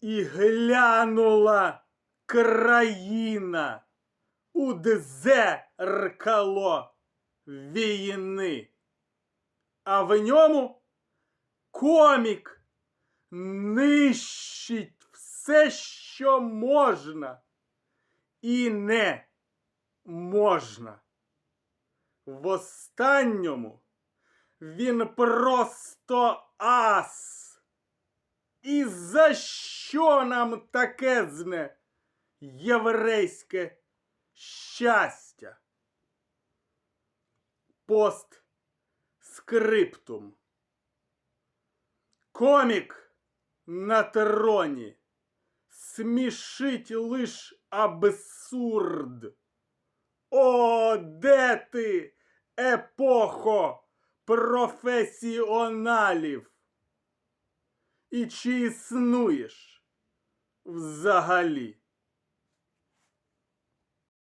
І глянула країна у дзеркало війни. А в ньому комік нищить все, що можна і не можна. В останньому він просто ас. І за що нам таке зне єврейське щастя? Пост скриптум. Комік на троні смішить лиш абсурд. О, де ти, епохо професіоналів? І чи існуєш взагалі?